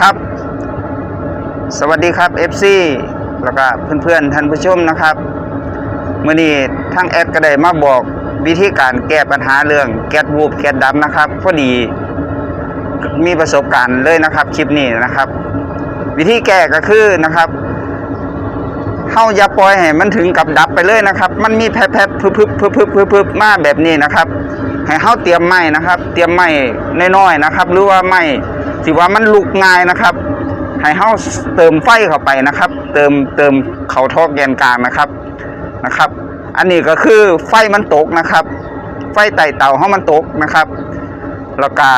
ครับ สวัสดีครับ FC แล้วก็เพื่อนๆท่านผู้ชมนะครับมื่อนี้ทางแอดก็ได้มาบอกวิธีการแก้ปัญหาเรื่องแก๊สวูบแก๊สดำนะครับพอดีมีประสบการณ์เลยนะครับคลิปนี้นะครับ วิธีแก้ก็คือนะครับเฮาอย่าปล่อยให้มันถึงกับดับไปเลยนะครับ มันมีแผลๆพึบๆพึบๆพึบๆมาแบบนี้นะครับ ให้เฮาเตรียมไม้นะครับ เตรียมไม้น้อยๆนะครับ หรือว่าไม้ ที่ว่ามันลุกง่ายนะครับให้เฮาเติมไฟเข้าไปนะครับ เติมเติมเขาทอกแกนกลางนะครับนะครับ อันนี้ก็คือไฟมันตกนะครับ ไฟไต่เตาเฮามันตกนะครับ แล้วก็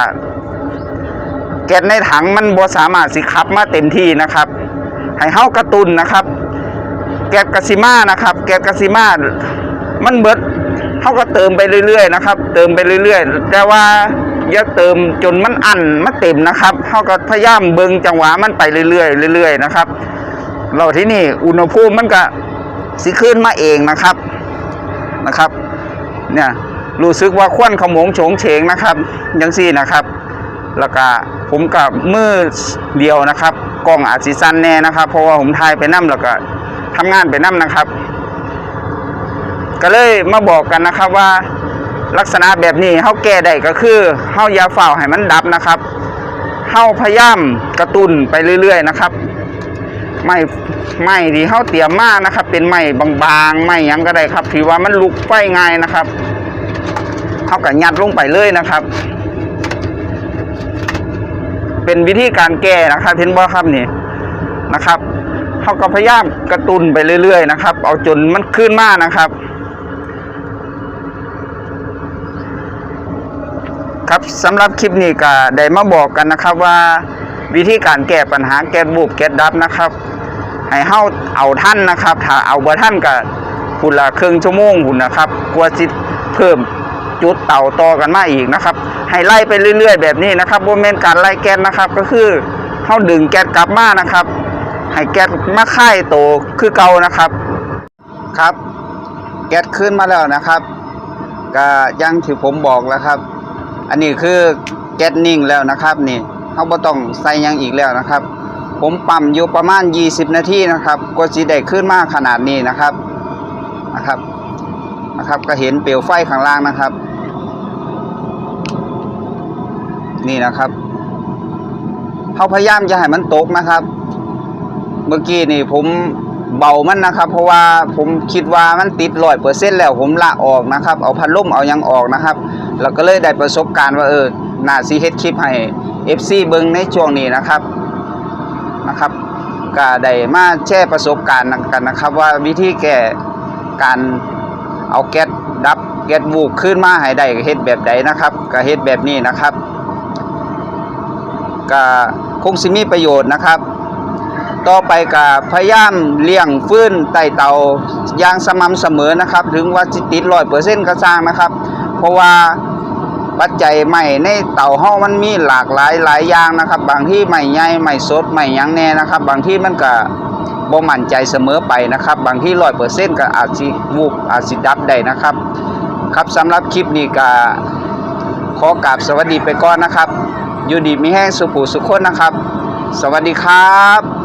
แก๊สในถังมันบ่สามารถสิขับมาเต็มที่นะครับให้เฮากระตุนนะครับ แก๊สกาซิมานะครับ แก๊สกาซิมามันเบิดเฮาก็เติมไปเรื่อยๆนะครับ เติมไปเรื่อยๆ แต่ว่า อย่าเติมจนมันอันมันเต็มนะครับเฮาก็พยายามเบิงจังหวะมันไปเรื่อยๆเรื่อยๆนะครับเราที่นี่อุณหภูมิมันก็สิขึ้นมาเองนะครับนะครับ เนี่ยรู้สึกว่าควันขมงโฉงเฉงนะครับยังซี่นะครับ แล้วก็ผมกับมือเดียวนะครับกล้องอาจสิสั้นแน่นะครับ เพราะว่าผมถ่ายไปนั่แล้วก็ทำงานไปนั่นะครับ ก็เลยมาบอกกันนะครับว่า ลักษณะแบบนี้เฮาแก้ได้ก็คือเฮาอย่าฝ่าวให้มันดับนะครับเฮาพยายามกระตุนไปเรื่อย ๆ นะครับไม้ไม้ที่เฮาเตรียมมานะครับ เป็นไม้บางๆไม้ยังก็ได้ครับที่ว่ามันลุกไฟง่ายนะครับเฮาก็ยัดลงไปเลยนะครับ เป็นวิธีการแก้นะครับเห็นบ่ครับนี่นะครับเขาก็พยายามกระตุนไปเรื่อย ๆ นะครับ เอาจนมันขึ้นมานะครับ ครับสำหรับคลิปนี้ก็ได้มาบอกกันนะครับว่าวิธีการแก้ปัญหาแก๊สบูบแก๊สดับนะครับให้เฮาเอาท่านนะครับ ถ้าเอาบ่ท่านก็หุ่นละครึ่งชั่วโมงหุ่นนะครับกลัวจิเพิ่มจุดเต่าต่อกันมาอีกนะครับ ให้ไล่ไปเรื่อย ๆ แบบนี้นะครับบ่แม่นการไล่แก๊สนะครับ ก็คือเฮาดึงแก๊สกลับมานะครับ ให้แก๊สมาค่ายโตคือเก่านะครับครับ แก๊สขึ้นมาแล้วนะครับก็ยังที่ผมบอกแล้วครับ อันนี้คือแก๊สนิ่งแล้วนะครับนี่เฮาบ่ต้องใส่ยังอีกแล้วนะครับ ผมปั๊มอยู่ประมาณ 20 นาทีนะครับกว่าสิได้ขึ้นมากขนาดนี้นะครับนะครับนะครับก็เห็นเปลวไฟข้างล่างนะครับ นี่นะครับเขาพยายามจะให้มันตกนะครับ เมื่อกี้นี่ผม เบามันนะครับ เพราะว่าผมคิดว่ามันติดร้อยเปอร์เซ็นแล้วผมละออกนะครับ เอาพัดลมเอายังออกนะครับแล้วก็เลยได้ประสบการณ์ว่าเออนาซีเฮ็ดคลิปให้ FC เบิงในช่วงนี้นะครับนะครับก็ได้มาแชร์ประสบการณ์กันนะครับ ว่าวิธีแก้การเอาแก๊สดับแก๊สบูบขึ้นมาให้ได้เฮ็ดแบบใดนะครับก็เฮ็ดแบบนี้นะครับก็คงสิมีประโยชน์นะครับ ต่อไปก็พยายามเลี้ยงฟื้นไต่เตาอย่างสม่ำเสมอนะครับ ถึงว่าสิติดร้อยเปอร์เซ็นต์ก็สร้างนะครับ เพราะว่าปัจจัยใหม่ในเต่าเฮามันมีหลากหลายหลายอย่างนะครับ บางที่ใหม่ใหญ่ใหม่สดใหม่ยังแน่นะครับ บางที่มันก็บ่มั่นใจเสมอไปนะครับ บางที่ร้อยเปอร์เซ็นต์ก็อาจสิวูบอาจสิดับได้นะครับ ครับสำหรับคลิปนี้ก็ขอกราบสวัสดีไปก่อนนะครับ อยู่ดีมีแห้งสุขูสุขคนนะครับ สวัสดีครับ